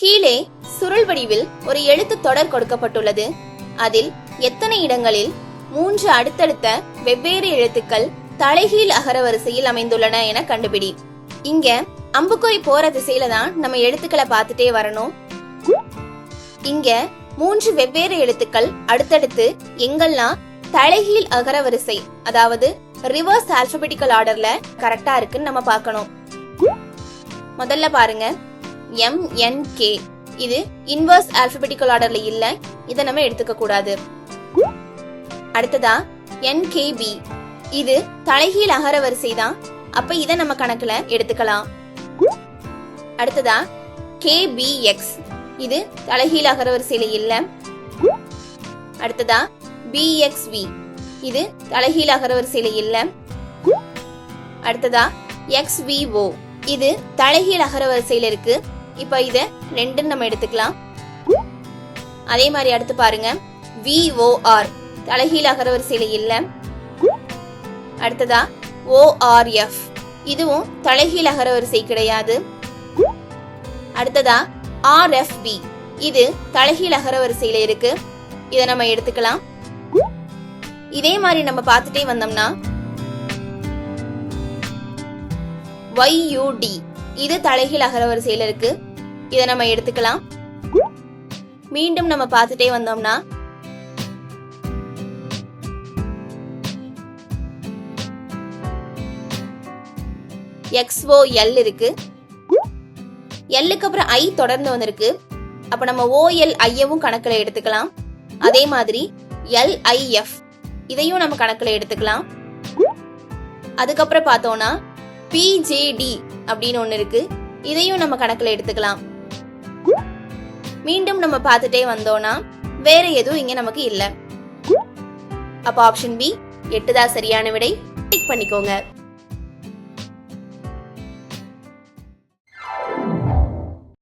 கீழே சுருள் வடிவில் ஒரு எழுத்து தொடர் கொடுக்கப்பட்டுள்ளது. அதில் எத்தனை இடங்களில் மூன்று அடுத்தடுத்த வெவ்வேறு எழுத்துக்கள் தலைகீழ் அகரவரிசையில் அமைந்துள்ளன என கண்டுபிடி. இங்க அம்புக்குறி போற திசையில தான் நம்ம எழுத்துக்களை பார்த்துட்டே வரணும். இங்க மூன்று வெவ்வேறு எழுத்துக்கள் அடுத்தடுத்து எங்கெல்லாம் தலைகீழ் அகரவரிசை அதாவது ரிவர்ஸ் ஆல்பபெட்டிக்கல் ஆர்டர்ல கரெக்டா இருக்குன்னு நம்ம பார்க்கணும். முதல்ல பாருங்க. எம்என்கே கே இது இன்வர்ஸ் ஆல்பபெட்டிக்கல் ஆர்டர்ல இல்ல. இதை நம்ம எடுத்துக்க கூடாது. அடுத்ததா என் இது தலைகீழ் அகர வரிசை தான் அப்ப இதை நம்ம கணக்குல எடுத்துக்கலாம். அடுத்ததா கேபிஎக்ஸ் இது தலைகீழ் அகர வரிசையில இல்ல. அடுத்ததா பிஎக்ஸ்வி இது தலைகீழ் அகர வரிசையில இல்ல. அடுத்ததா எக்ஸ்விஓ இது தலைகீழ் அகர வரிசையில இருக்கு. இப்போ இதை ரெண்டுன்னு நம்ம எடுத்துக்கலாம். அதே மாதிரி அடுத்து பாருங்க. விஓஆர் தலைகீழ் அகரவரிசையில இல்ல. அடுத்ததா ஓஆர்எஃப் இதுவும் தலைகீழ் அகரவரிசை கிடையாது. அடுத்ததா ஆர்எஃப்பி இது தலைகீழ் அகரவரிசையில இருக்கு. இதை நம்ம எடுத்துக்கலாம். இதே மாதிரி நம்ம பார்த்துட்டே வந்தோம்னா ஒய்யூடி இது தலைகீழ் அகரவரிசையில இருக்கு. இதை நம்ம எடுத்துக்கலாம். மீண்டும் நம்ம பார்த்துட்டே வந்தோம்னா எக்ஸ்ஓ எல் இருக்கு. எல்லுக்கு அப்புறம் ஐ தொடர்ந்து வந்திருக்கு. அப்ப நம்ம ஓஎல் ஐயவும் கணக்குல எடுத்துக்கலாம். அதே மாதிரி எல்ஐஎஃப் இதையும் நம்ம கணக்குல எடுத்துக்கலாம். அதுக்கப்புறம் பார்த்தோம்னா பிஜேடி அப்படின்னு ஒன்று இருக்கு. இதையும் நம்ம கணக்கில் எடுத்துக்கலாம். மீண்டும் நம்ம பார்த்துட்டே வந்தோம்னா வேற எதுவும் இங்க நமக்கு இல்ல. அப்ப ஆப்ஷன் பி எட்டுதான் சரியான விடை. டிக் பண்ணிக்கோங்க.